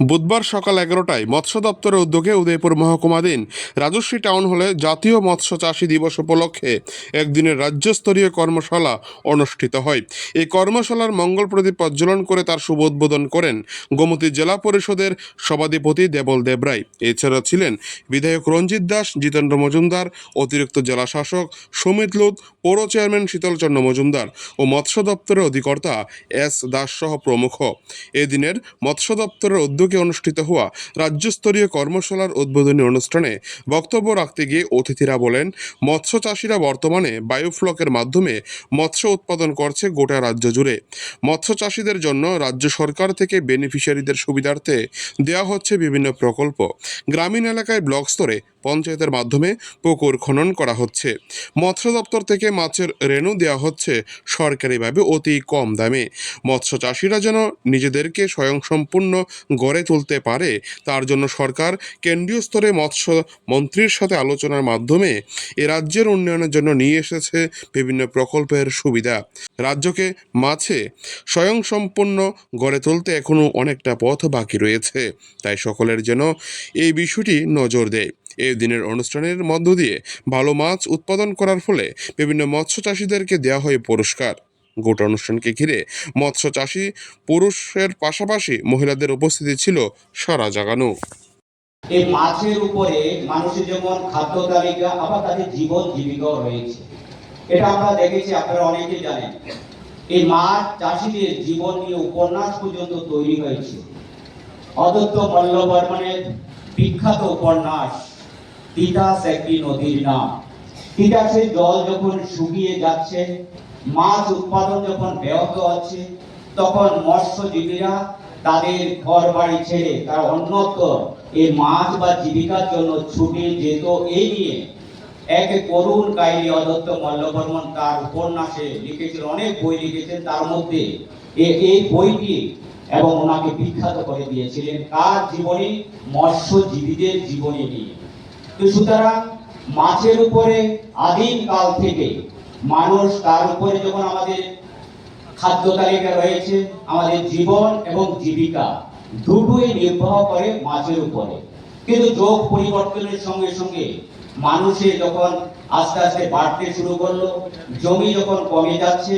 বুধবার সকাল এগারোটায় মৎস্য দপ্তরের উদ্যোগে উদয়পুর মহকুমাধীন রাজস্বী টাউন হলে জাতীয় মৎস্য চাষী দিবস উপলক্ষে একদিনের রাজ্যস্তরীয় কর্মশালা অনুষ্ঠিত হয়। এই কর্মশালার মঙ্গল প্রদীপ প্রজ্বলন করে তার শুভ উদ্বোধন করেন গোমতী জেলা পরিষদের সভাধিপতি দেবল দেবরায় এছাড়া ছিলেন বিধায়ক রঞ্জিত দাস, জিতেন্দ্র মজুমদার, অতিরিক্ত জেলা শাসক সুমিত লুত পৌর চেয়ারম্যান শীতলচন্দ্র মজুমদার ও মৎস্য দপ্তরের অধিকর্তা এস দাস সহ প্রমুখ। এদিনের মৎস্য দপ্তরের উদ্যোগে অনুষ্ঠিত হওয়া রাজ্যস্তরীয় কর্মশালার উদ্বোধনী অনুষ্ঠানে বক্তব্য রাখতে গিয়ে অতিথিরা বলেন, মৎস্য চাষিরা বর্তমানে বায়োফ্লকের মাধ্যমে মৎস্য উৎপাদন করছে গোটা রাজ্য জুড়ে। মৎস্য চাষিদের জন্য রাজ্য সরকার থেকে বেনিফিশিয়ারিদের সুবিধার্থে দেওয়া হচ্ছে বিভিন্ন প্রকল্প। গ্রামীণ এলাকায় ব্লক স্তরে পঞ্চায়েতের মাধ্যমে পুকুর খনন করা হচ্ছে। মৎস্য দপ্তর থেকে মাছের রেণু দেওয়া হচ্ছে সরকারিভাবে অতি কম দামে। মৎস্য চাষিরা যেন নিজেদেরকে স্বয়ংসম্পূর্ণ গড়ে তুলতে পারে। তার জন্য সরকার কেন্দ্রীয় স্তরে মৎস্য মন্ত্রীর সাথে আলোচনার মাধ্যমে এ রাজ্যের উন্নয়নের জন্য নিয়ে এসেছে বিভিন্ন প্রকল্পের সুবিধা। রাজ্যকে মাছে স্বয়ংসম্পূর্ণ গড়ে তুলতে এখনও অনেকটা পথ বাকি রয়েছে। তাই সকলের যেন এই বিষয়টি নজর দেয়। এই দিনের অনুষ্ঠানের মধ্য দিয়ে ভালো মাছ উৎপাদন করার ফলে বিভিন্ন মৎস্য চাষিদেরকে দেওয়া হয় পুরস্কার। গোটা অনুষ্ঠানকে ঘিরে মৎস্য চাষি পুরুষের পাশাপাশি মহিলাদের উপস্থিতি ছিল সারা জাগানো। এই মাছের উপরে মানুষের যেমন খাদ্য তালিকা, আবার তাদের জীবন জীবিকাও রয়েছে। এটা আমরা দেখেছি, আপনারা অনেকেই জানেন। এই মাছ চাষিদের জীবন নিয়ে উপন্যাস পর্যন্ত তৈরি হয়েছে। অদত্ত মল্লবর্মনের বিখ্যাত উপন্যাস, তিতাস একটি নদীর নাম। তিতাসের জল যখন শুকিয়ে যাচ্ছে মাছ উৎপাদন যখন ব্যাহত হচ্ছে, তখন মৎস্যজীবীরা তাদের ঘর বাড়ি ছেড়ে তারা অন্যত্র এই মাছ বা জীবিকার জন্য ছুটে যেত এই নিয়ে এক করুণ কাহিনী অদত্ত মল্লবর্মন তার উপন্যাসে লিখেছিল অনেক বই লিখেছেন। তার মধ্যে এই বইটি এবং ওনাকে বিখ্যাত করে দিয়েছিলেন কার জীবনী মৎস্যজীবীদের জীবনী নিয়ে। তো সুতরাং মাছের উপরে আদিম কাল থেকে মানুষ তার উপরে যখন আমাদের খাদ্য তালিকা রয়েছে, আমাদের জীবন এবং জীবিকা দুটোই নির্ভর করে মাছের উপরে। কিন্তু যোগ পরিবর্তনের সঙ্গে সঙ্গে মানুষে যখন আস্তে আস্তে বাড়তে শুরু করল, জমি যখন কমে যাচ্ছে,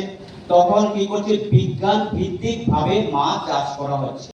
তখন কি করছে? বিজ্ঞান ভিত্তিক ভাবে মাছ চাষ করা হচ্ছে।